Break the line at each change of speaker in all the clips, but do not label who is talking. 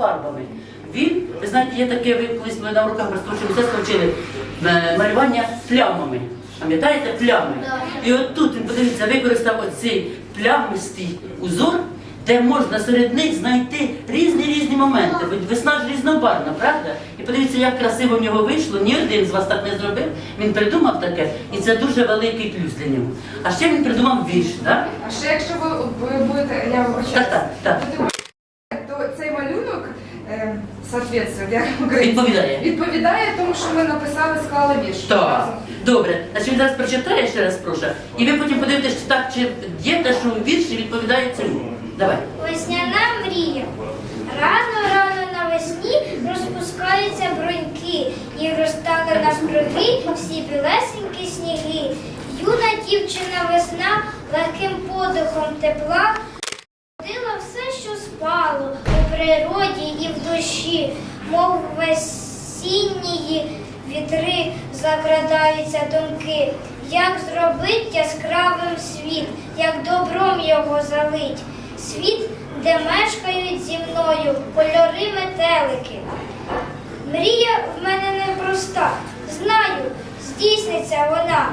фарбами. Він, ви знаєте, є таке, ви колись ми на уроках розточили, мистецтво вчили е, малювання плямами. Пам'ятаєте, плями? І от тут він, подивіться, використав оцей плямистий узор, де можна серед них знайти різні різні моменти. Бо Весна ж різнобарвна, правда? І подивіться, як красиво в нього вийшло. Ні один з вас так не зробив. Він придумав таке, і це дуже великий плюс для нього. А ще він придумав вірш, так?
А ще якщо ви, будете, я вибачаюсь,
Так, так, так.
Соответствує, як українською,
Відповідає.
відповідає тому, що ми написали, склали вірш.
Так, добре. Значить, він зараз прочитає ще раз, прошу. І ви потім подивитесь, чи так чи є те, що у вірші відповідає цьому. Давай.
Весняна мрія. Рано, рано навесні розпускаються бруньки і розтали навкруги всі білесенькі сніги. Юна дівчина весна легким подихом тепла Ходила все, що спало у природі і в душі, мов весіннії вітри закрадаються думки. Як зробить яскравим світ, як добром його залить, світ, де мешкають зі мною кольори метелики. Мрія в мене непроста. Знаю, здійсниться вона.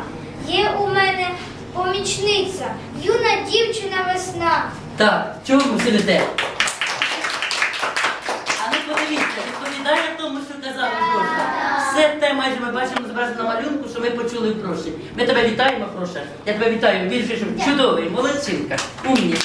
Є у мене помічниця, юна дівчина весна.
Так, чого ви сидите? Відповідає тому, що казала Проша. Все те майже ми бачимо зображено на малюнку, що ми почули в Проші. Ми тебе вітаємо, Проша. Я тебе вітаю. Більше чудовий, молодчинка, молодчинка.